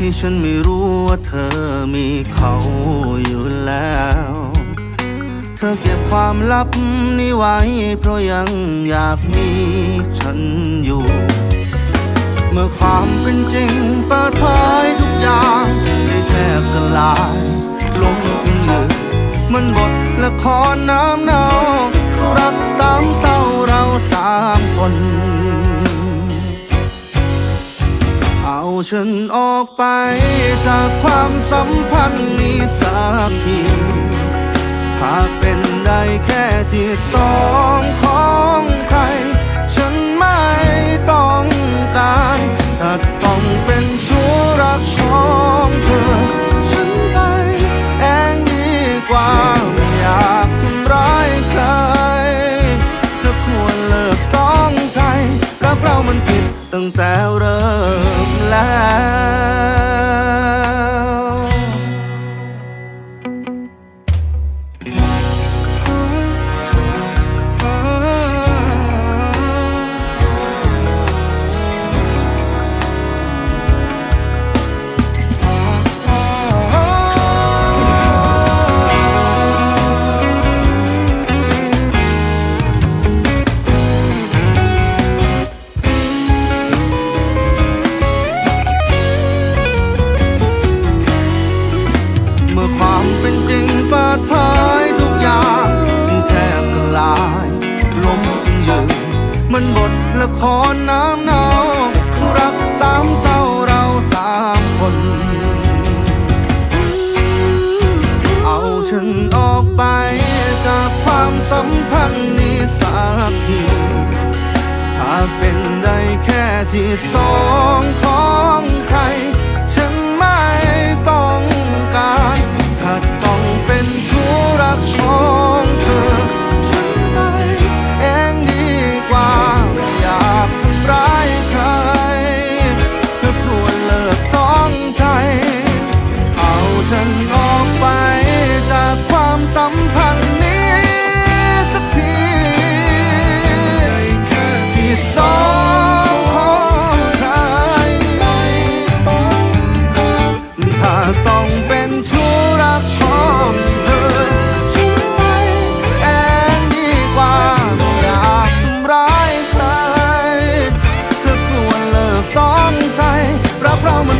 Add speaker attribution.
Speaker 1: ที่ฉันไม่รู้ว่าเธอมีเขาอยู่แล้ว เธอเก็บความลับนี้ไว้ เพราะยังอยากมีฉันอยู่ เมื่อความเป็นจริงเปิดเผยทุกอย่างได้แทบสลายลงเป็นหนึ่งมันบทละครน้ำเนารักสามเศร้าเราสามคน ฉันออกไป จากความสัมพันธ์นี้สักทีถ้าเป็นได้แค่ที่สองของใคร ฉันไม่ต้องการถ้าต้องเป็นชู้รักของเธอ ฉันไปเองดีกว่าไม่อยากทำร้ายใครเธอควรเลิกต้องใช้รักเรามันผิดตั้งแต่ ความเป็นจริงเปิดเผยทุกอย่างจึงแทบสลายล้มจึงยืนมันบทละครน้ำเนารักสามเศร้าเราสามคน เอาฉันออกไปจากความสัมพันธ์นี้สักทีถ้าเป็นได้แค่ที่สองขอ ต้องเป็นชู้รักของเธอฉันไปเองดีกว่าอยากทำร้ายใครเธอควรเลิกสองใจรักเรามั